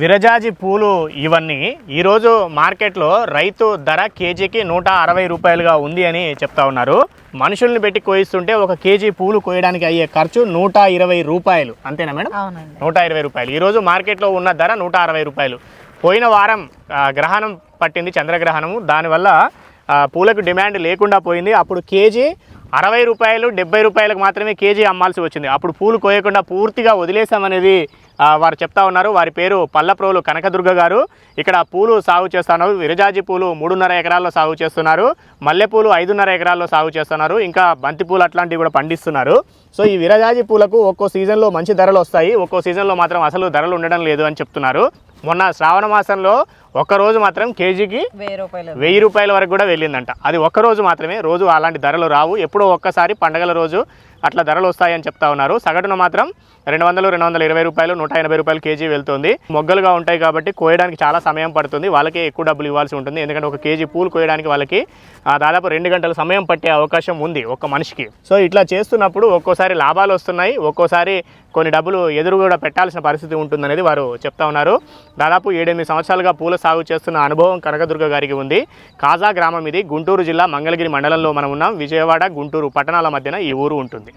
విరజాజి పూలు ఇవన్నీ ఈరోజు మార్కెట్లో రైతు ధర కేజీకి నూట అరవై రూపాయలుగా ఉంది అని చెప్తా ఉన్నారు. మనుషుల్ని పెట్టి కోయిస్తుంటే ఒక కేజీ పూలు కోయడానికి అయ్యే ఖర్చు నూట ఇరవై రూపాయలు. అంతేనా మేడం? నూట ఇరవై రూపాయలు. ఈరోజు మార్కెట్లో ఉన్న ధర నూట అరవై రూపాయలు. పోయిన వారం గ్రహణం పట్టింది చంద్రగ్రహణము. దానివల్ల పూలకు డిమాండ్ లేకుండా పోయింది. అప్పుడు కేజీ అరవై రూపాయలు డెబ్బై రూపాయలకు మాత్రమే కేజీ అమ్మాల్సి వచ్చింది. అప్పుడు పూలు కోయకుండా పూర్తిగా వదిలేసామనేది వారు చెప్తా ఉన్నారు. వారి పేరు పల్లప్రోలు కనకదుర్గ గారు. ఇక్కడ పూలు సాగు చేస్తున్నారు విరజాజి పూలు మూడున్నర ఎకరాల్లో సాగు చేస్తున్నారు. మల్లెపూలు ఐదున్నర ఎకరాల్లో సాగు చేస్తున్నారు. ఇంకా బంతిపూలు అట్లాంటివి కూడా పండిస్తున్నారు. సో ఈ విరజాజి పూలకు ఒక్కో సీజన్లో మంచి ధరలు వస్తాయి. ఒక్కో సీజన్లో మాత్రం అసలు ధరలు ఉండడం లేదు అని చెప్తున్నారు. మొన్న శ్రావణ మాసంలో ఒక్క రోజు మాత్రం కేజీకి వెయ్యి రూపాయలు. వెయ్యి రూపాయల వరకు కూడా వెళ్ళిందంట. అది ఒక్క రోజు మాత్రమే రోజు అలాంటి ధరలు రావు. ఎప్పుడో ఒక్కసారి పండగల రోజు అట్లా ధరలు వస్తాయని చెప్తా ఉన్నారు. సగటున మాత్రం రెండు వందలు రెండు వందల ఇరవై రూపాయలు నూట ఎనభై రూపాయలు కేజీ వెళ్తుంది. మొగ్గలుగా ఉంటాయి కాబట్టి కోయడానికి చాలా సమయం పడుతుంది. వాళ్ళకి ఎక్కువ డబ్బులు ఇవ్వాల్సి ఉంటుంది. ఎందుకంటే ఒక కేజీ పూలు కోయడానికి వాళ్ళకి ఆ, దాదాపు రెండు గంటల సమయం పట్టే అవకాశం ఉంది ఒక మనిషికి. సో ఇట్లా చేస్తున్నప్పుడు ఒక్కోసారి లాభాలు వస్తున్నాయి. ఒక్కోసారి కొన్ని డబ్బులు ఎదురు కూడా పెట్టాల్సిన పరిస్థితి ఉంటుందనేది వారు చెప్తా ఉన్నారు. దాదాపు ఏడెనిమిది సంవత్సరాలుగా పూల సాగు చేస్తున్న అనుభవం కనకదుర్గ గారికి ఉంది. కాజా గ్రామం ఇది. గుంటూరు జిల్లా మంగళగిరి మండలంలో మనం ఉన్నాం. విజయవాడ గుంటూరు పట్టణాల మధ్యన ఈ ఊరు ఉంటుంది.